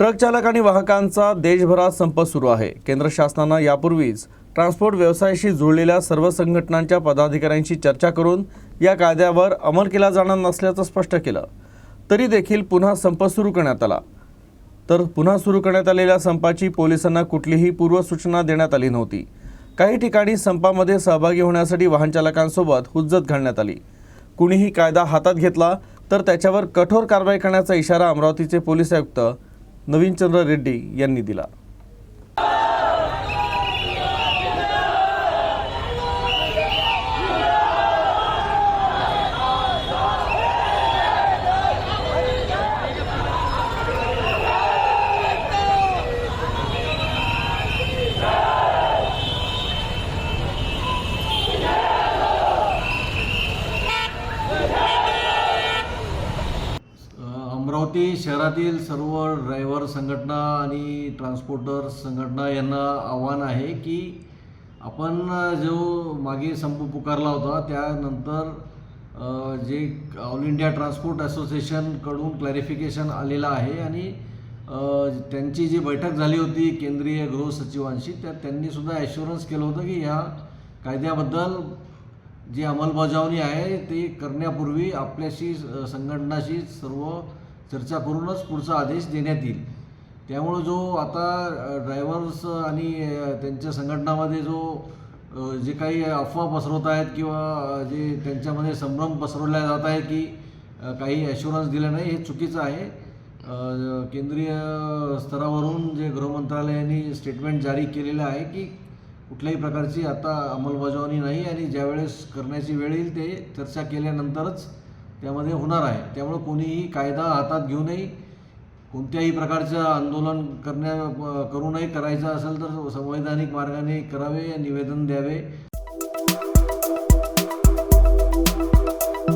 Truck चालक आणि वाहकांचा देशभरात संप सुरू आहे. केंद्र शासनानं यापूर्वीच ट्रान्सपोर्ट व्यवसायाशी जुळलेल्या सर्व संघटनांच्या पदाधिकाऱ्यांशी चर्चा करून या कायद्यावर अंमल केला जाणार नसल्याचं स्पष्ट केलं. तरी देखील पुन्हा संप सुरू करण्यात आला. तर पुन्हा सुरू करण्यात आलेल्या संपाची पोलिसांना कुठलीही पूर्वसूचना देण्यात आली नव्हती. काही ठिकाणी संपामध्ये सहभागी होण्यासाठी वाहनचालकांसोबत हुज्जत घालण्यात आली. कुणीही कायदा हातात घेतला तर त्याच्यावर कठोर कारवाई करण्याचा इशारा अमरावतीचे पोलीस आयुक्त नवीनचंद्र रेड्डी यांनी दिला. अमरावती शहरातील सर्व ड्रायव्हर संघटना आणि ट्रान्सपोर्टर संघटना यांना आव्हान आहे की आपण जो मागे संप पुकारला होता त्यानंतर जे ऑल इंडिया ट्रान्सपोर्ट असोसिएशनकडून क्लॅरिफिकेशन आलेलं आहे आणि त्यांची जी बैठक झाली होती केंद्रीय गृह सचिवांशी त्यात त्यांनीसुद्धा ॲश्युरन्स केलं होतं की ह्या कायद्याबद्दल जी अंमलबजावणी आहे ती करण्यापूर्वी आपल्याशी संघटनाशी सर्व चर्चा करूनच पुढचा आदेश देण्यात येईल. त्यामुळं जो आता ड्रायव्हर्स आणि त्यांच्या संघटनामध्ये जो जे काही अफवा पसरवत आहेत किंवा जे त्यांच्यामध्ये संभ्रम पसरवल्या जात आहे की काही ॲश्युरन्स दिलं नाही हे चुकीचं आहे. केंद्रीय स्तरावरून जे गृहमंत्रालयाने स्टेटमेंट जारी केलेलं आहे की कुठल्याही प्रकारची आता अंमलबजावणी नाही आणि ज्यावेळेस करण्याची वेळ येईल ते चर्चा केल्यानंतरच त्यामध्ये होणार आहे. त्यामुळे कोणीही कायदा हातात घेऊनही कोणत्याही प्रकारचं आंदोलन करण्या करू नये. करायचं असेल तर संवैधानिक मार्गाने करावे निवेदन द्यावे.